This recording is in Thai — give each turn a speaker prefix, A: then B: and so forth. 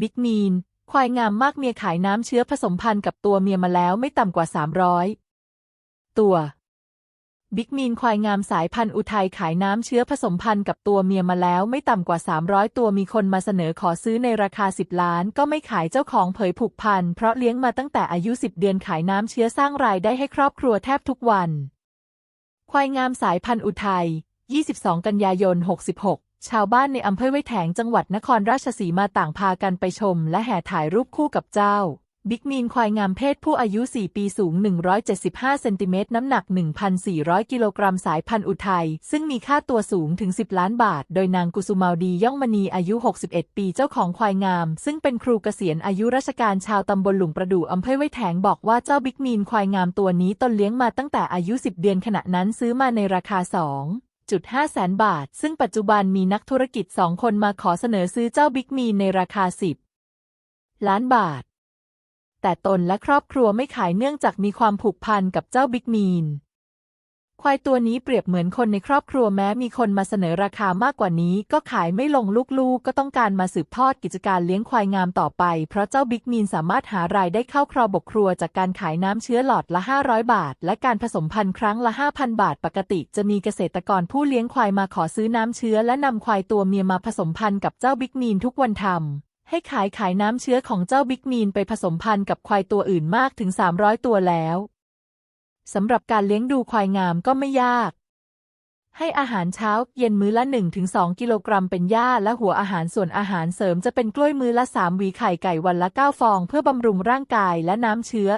A: บิ๊กมีน ควายงามมากเมียขายน้ำเชื้อผสมพันธุ์กับตัวเมียมาแล้วไม่ต่ำกว่า 300 ตัว บิ๊กมีนควายงามสายพันธุ์อุทัยขายน้ำเชื้อผสมพันธุ์กับตัวเมียมาแล้วไม่ต่ำกว่า 300 ตัวมีคนมาเสนอขอซื้อในราคา 10 ล้าน ก็ไม่ขายเจ้าของเผยผูกพันเพราะเลี้ยงมาตั้งแต่อายุ 10 เดือนขายน้ำเชื้อสร้างรายได้ให้ครอบครัวแทบทุกวัน ควายงามสายพันธุ์อุทัย22 กันยายน 66 ชาวบ้านในอำเภอไว้แถงจังหวัดนครราชสีมาต่างพากันไปชม และแห่ถ่ายรูปคู่กับเจ้า บิ๊กมีนควายงามเพศผู้อายุ 4 ปีสูง 175 เซนติเมตรน้ำหนัก 1,400 กิโลกรัมสายพันธุ์อุทัย ซึ่งมีค่าตัวสูงถึง 10 ล้านบาท โดยนางกุสุมาดีย่องมณีอายุ 61 ปีเจ้าของควายงาม ซึ่งเป็นครูเกษียณอายุราชการชาวตำบลหลุงประดู่อำเภอไว้แถงบอกว่าเจ้าบิ๊กมีนควายงามตัวนี้ตนเลี้ยงมาตั้งแต่อายุ 10 เดือนขณะนั้นซื้อมาในราคา 2 1.5 แสนบาท ซึ่งปัจจุบันมีนักธุรกิจสองคนมาขอเสนอซื้อเจ้าบิ๊กมีนในราคา 10 ล้านบาท แต่ตนและครอบครัวไม่ขายเนื่องจากมีความผูกพันกับเจ้าบิ๊กมีน ควายตัวนี้เปรียบเหมือนคนในครอบครัวแม้มีคนมาเสนอราคามากกว่านี้ ก็ขายไม่ลงลูกๆกก็ต้องการมาสืบทอดกิจการเลี้ยงควายงามต่อไป เพราะเจ้าบิ๊กมีนสามารถหารายได้เข้าครอบครัวจากการขายน้ำเชื้อหลอดละ 500 บาท และการผสมพันธุ์ครั้งละ 5,000 บาท ปกติ จะมีเกษตรกรผู้เลี้ยงควายมาขอซื้อน้ำเชื้อ และนำควายตัวเมียมาผสมพันธุ์กับเจ้าบิ๊กมีนทุกวันทำให้ขายขายน้ำเชื้อของเจ้าบิ๊กมีนไปผสมพันธุ์กับควายตัวอื่นมากถึง 300 ตัวแล้ว สำหรับการเลี้ยงดูควายงามก็ไม่ยาก ให้อาหารเช้าเย็นมื้อละ 1-2 กิโลกรัมเป็นหญ้าและหัวอาหารส่วนอาหารเสริมจะเป็นกล้วยมื้อละ 3 หวีไข่ไก่วันละ 9 ฟอง เพื่อบำรุงร่างกายและน้ำเชื้อ